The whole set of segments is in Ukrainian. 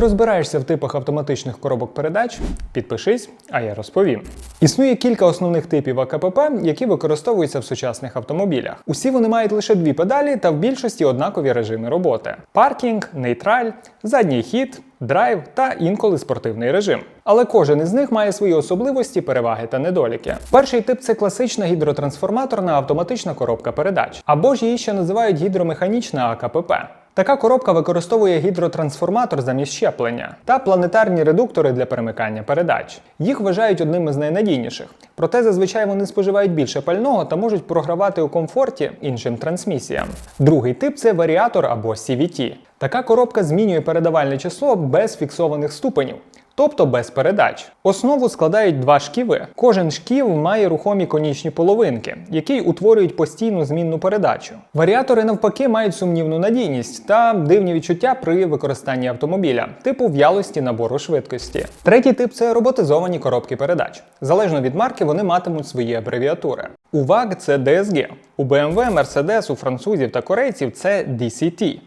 Розбираєшся в типах автоматичних коробок передач? Підпишись, а я розповім. Існує кілька основних типів АКПП, які використовуються в сучасних автомобілях. Усі вони мають лише дві педалі та в більшості однакові режими роботи: паркінг, нейтраль, задній хід, драйв та інколи спортивний режим. Але кожен із них має свої особливості, переваги та недоліки. Перший тип це класична гідротрансформаторна автоматична коробка передач, або ж її ще називають гідромеханічна АКПП. Така коробка використовує гідротрансформатор замість щеплення та планетарні редуктори для перемикання передач. Їх вважають одним із найнадійніших, проте зазвичай вони споживають більше пального та можуть програвати у комфорті іншим трансмісіям. Другий тип це варіатор або CVT. Така коробка змінює передавальне число без фіксованих ступенів. Тобто без передач. Основу складають два шківи. Кожен шків має рухомі конічні половинки, які утворюють постійну змінну передачу. Варіатори навпаки мають сумнівну надійність та дивні відчуття при використанні автомобіля, типу в'ялості набору швидкості. Третій тип це роботизовані коробки передач. Залежно від марки, вони матимуть свої абревіатури. У VAG це DSG, у BMW, Mercedes, у французів та корейців це DCT.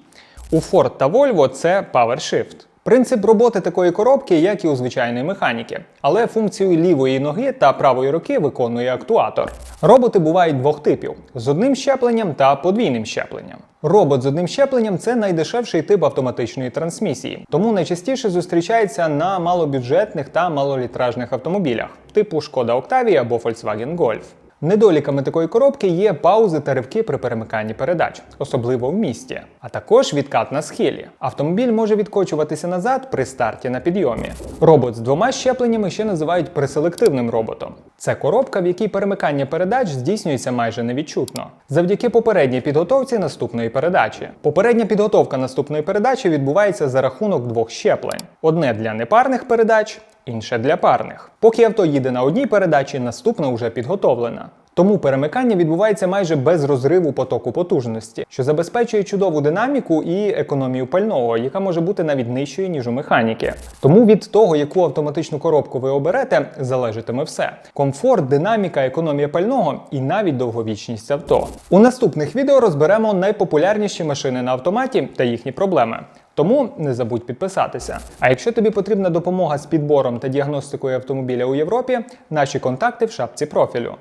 У Ford та Volvo це PowerShift. Принцип роботи такої коробки, як і у звичайної механіки, але функцію лівої ноги та правої руки виконує актуатор. Роботи бувають двох типів: з одним щепленням та подвійним щепленням. Робот з одним щепленням це найдешевший тип автоматичної трансмісії, тому найчастіше зустрічається на малобюджетних та малолітражних автомобілях, типу Шкода Octavia або Volkswagen Golf. Недоліками такої коробки є паузи та ривки при перемиканні передач, особливо в місті, а також відкат на схилі. Автомобіль може відкочуватися назад при старті на підйомі. Робот з двома щепленнями ще називають преселективним роботом. Це коробка, в якій перемикання передач здійснюється майже невідчутно, завдяки попередній підготовці наступної передачі. Попередня підготовка наступної передачі відбувається за рахунок двох щеплень: одне для непарних передач, інше для парних. Поки авто їде на одній передачі, наступна вже підготовлена. Тому перемикання відбувається майже без розриву потоку потужності, що забезпечує чудову динаміку і економію пального, яка може бути навіть нижчою, ніж у механіки. Тому від того, яку автоматичну коробку ви оберете, залежатиме все: комфорт, динаміка, економія пального і навіть довговічність авто. У наступних відео розберемо найпопулярніші машини на автоматі та їхні проблеми. Тому не забудь підписатися. А якщо тобі потрібна допомога з підбором та діагностикою автомобіля у Європі, наші контакти в шапці профілю.